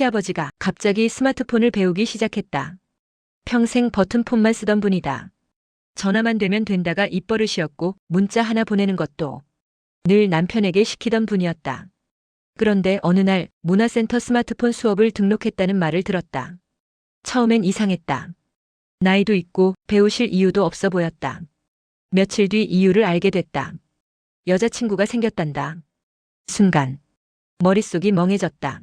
시아버지가 갑자기 스마트폰을 배우기 시작했다. 평생 버튼폰만 쓰던 분이다. 전화만 되면 된다가 입버릇이었고 문자 하나 보내는 것도 늘 남편에게 시키던 분이었다. 그런데 어느 날 문화센터 스마트폰 수업을 등록했다는 말을 들었다. 처음엔 이상했다. 나이도 있고 배우실 이유도 없어 보였다. 며칠 뒤 이유를 알게 됐다. 여자친구가 생겼단다. 순간 머릿속이 멍해졌다.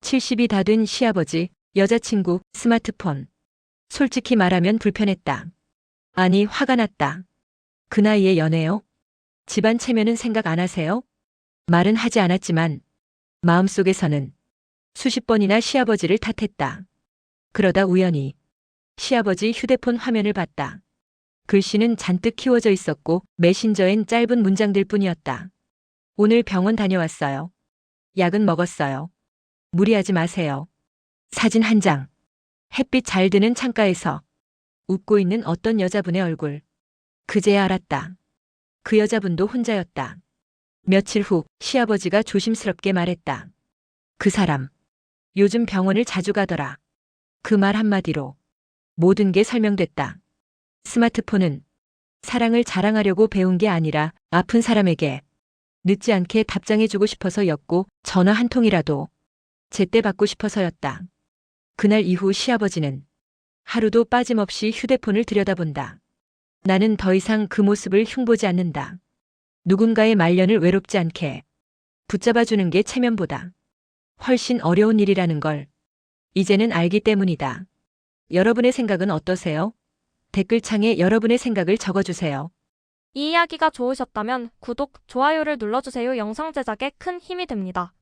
70이 다 된 시아버지, 여자친구, 스마트폰. 솔직히 말하면 불편했다. 아니, 화가 났다. 그 나이에 연애요? 집안 체면은 생각 안 하세요? 말은 하지 않았지만 마음속에서는 수십 번이나 시아버지를 탓했다. 그러다 우연히 시아버지 휴대폰 화면을 봤다. 글씨는 잔뜩 키워져 있었고 메신저엔 짧은 문장들 뿐이었다. 오늘 병원 다녀왔어요. 약은 먹었어요. 무리하지 마세요. 사진 한 장. 햇빛 잘 드는 창가에서 웃고 있는 어떤 여자분의 얼굴. 그제야 알았다. 그 여자분도 혼자였다. 며칠 후 시아버지가 조심스럽게 말했다. 그 사람. 요즘 병원을 자주 가더라. 그 말 한마디로 모든 게 설명됐다. 스마트폰은 사랑을 자랑하려고 배운 게 아니라 아픈 사람에게 늦지 않게 답장해주고 싶어서였고 전화 한 통이라도 제때 받고 싶어서였다. 그날 이후 시아버지는 하루도 빠짐없이 휴대폰을 들여다본다. 나는 더 이상 그 모습을 흉보지 않는다. 누군가의 말년을 외롭지 않게 붙잡아주는 게 체면보다 훨씬 어려운 일이라는 걸 이제는 알기 때문이다. 여러분의 생각은 어떠세요? 댓글창에 여러분의 생각을 적어주세요. 이 이야기가 좋으셨다면 구독, 좋아요를 눌러주세요. 영상 제작에 큰 힘이 됩니다.